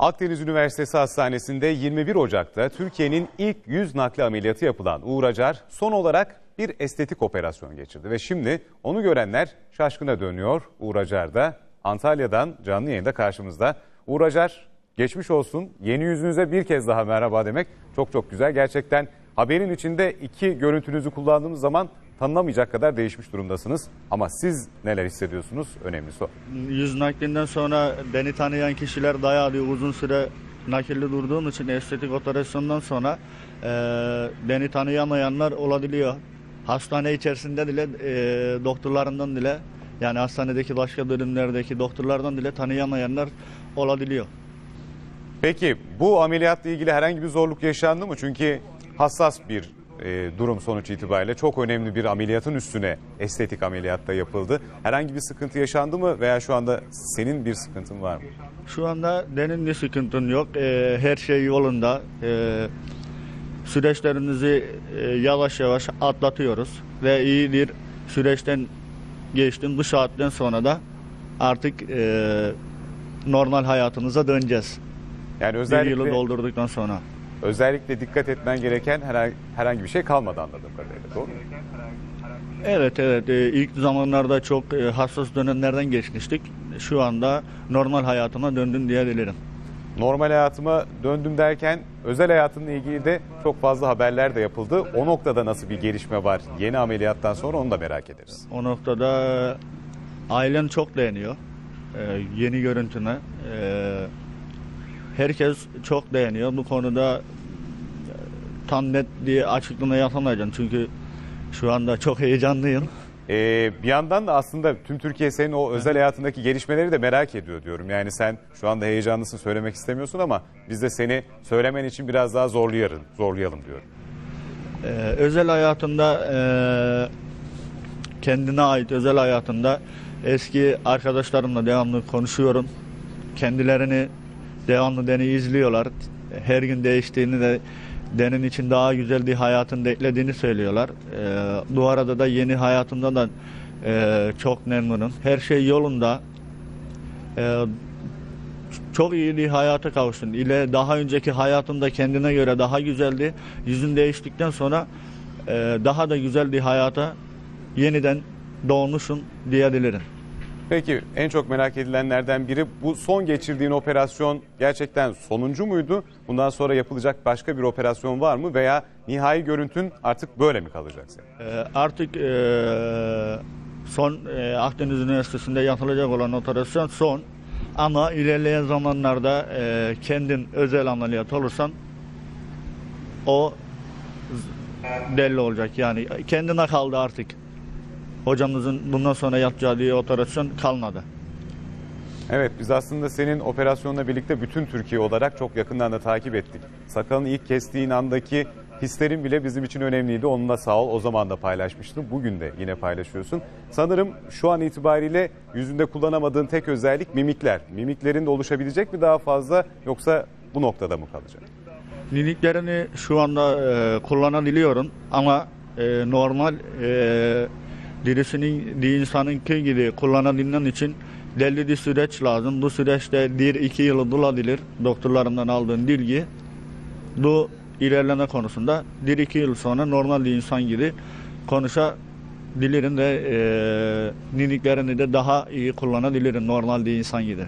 Akdeniz Üniversitesi Hastanesi'nde 21 Ocak'ta Türkiye'nin ilk yüz nakli ameliyatı yapılan Uğur Acar son olarak bir estetik operasyon geçirdi. Ve şimdi onu görenler şaşkına dönüyor. Uğur Acar da Antalya'dan canlı yayında karşımızda. Uğur Acar geçmiş olsun. Yeni yüzünüze bir kez daha merhaba demek çok çok güzel. Gerçekten haberin içinde iki görüntünüzü kullandığımız zaman tanınamayacak kadar değişmiş durumdasınız. Ama siz neler hissediyorsunuz? Önemlisi o. Yüz naklinden sonra beni tanıyan kişiler dayağı uzun süre nakilli durduğum için estetik operasyondan sonra e, beni tanıyamayanlar olabiliyor. Hastane içerisinde bile e, doktorlarından bile yani hastanedeki başka bölümlerdeki doktorlardan bile tanıyamayanlar olabiliyor. Peki bu ameliyatla ilgili herhangi bir zorluk yaşandı mı? Çünkü hassas bir e, durum sonuç itibariyle çok önemli bir ameliyatın üstüne estetik ameliyatta yapıldı. Herhangi bir sıkıntı yaşandı mı veya şu anda senin bir sıkıntın var mı? Şu anda benim bir sıkıntım yok. E, her şey yolunda. E, süreçlerimizi e, yavaş yavaş atlatıyoruz ve iyi bir süreçten geçtim. Bu saatten sonra da artık e, normal hayatımıza döneceğiz. Yani Bir yılı özellikle doldurduktan sonra. Özellikle dikkat etmen gereken herhangi, bir şey kalmadı anladığım kadarıyla. Doğru mu? Evet evet e, ilk zamanlarda çok e, hassas dönemlerden geçmiştik. Şu anda normal hayatıma döndüm diyebilirim. Normal hayatıma döndüm derken özel hayatınla ilgili de çok fazla haberler de yapıldı. O noktada nasıl bir gelişme var yeni ameliyattan sonra onu da merak ederiz. O noktada ailem çok beğeniyor e, yeni görüntüme. E, herkes çok beğeniyor. Bu konuda e, tam net diye açıklama yapamayacağım çünkü şu anda çok heyecanlıyım. Ee, bir yandan da aslında tüm Türkiye senin o özel hayatındaki gelişmeleri de merak ediyor diyorum. Yani sen şu anda heyecanlısın söylemek istemiyorsun ama biz de seni söylemen için biraz daha zorlayalım, zorlayalım diyorum. Ee, özel hayatında e, kendine ait özel hayatında eski arkadaşlarımla devamlı konuşuyorum. Kendilerini devamlı beni izliyorlar. Her gün değiştiğini de benim için daha güzel bir hayatın beklediğini söylüyorlar. Ee, bu arada da yeni hayatımda da e, çok memnunum. Her şey yolunda. Ee, çok iyi bir hayata kavuştun. İle daha önceki hayatında kendine göre daha güzeldi. Yüzün değiştikten sonra e, daha da güzel bir hayata yeniden doğmuşsun diyebilirim. Peki en çok merak edilenlerden biri bu son geçirdiğin operasyon gerçekten sonuncu muydu? Bundan sonra yapılacak başka bir operasyon var mı veya nihai görüntün artık böyle mi kalacak senin? E, artık e, son e, Akdeniz Üniversitesi'nde yapılacak olan operasyon son. Ama ilerleyen zamanlarda e, kendin özel ameliyat olursan o belli olacak. Yani kendine kaldı artık. Hocamızın bundan sonra yapacağı bir operasyon kalmadı. Evet biz aslında senin operasyonla birlikte bütün Türkiye olarak çok yakından da takip ettik. Sakalını ilk kestiğin andaki hislerin bile bizim için önemliydi. Onunla sağ ol o zaman da paylaşmıştım. Bugün de yine paylaşıyorsun. Sanırım şu an itibariyle yüzünde kullanamadığın tek özellik mimikler. Mimiklerin de oluşabilecek mi daha fazla yoksa bu noktada mı kalacak? Liniklerini şu anda e, kullanabiliyorum ama e, normal e, birisinin bir insanınki gibi kullanabilmem için belli bir süreç lazım. Bu süreçte bir iki yılı bulabilir doktorlarımdan aldığım bilgi. Bu ilerleme konusunda bir iki yıl sonra normal bir insan gibi konuşabilirim ve e, mimiklerini de daha iyi kullanabilirim normal bir insan gibi.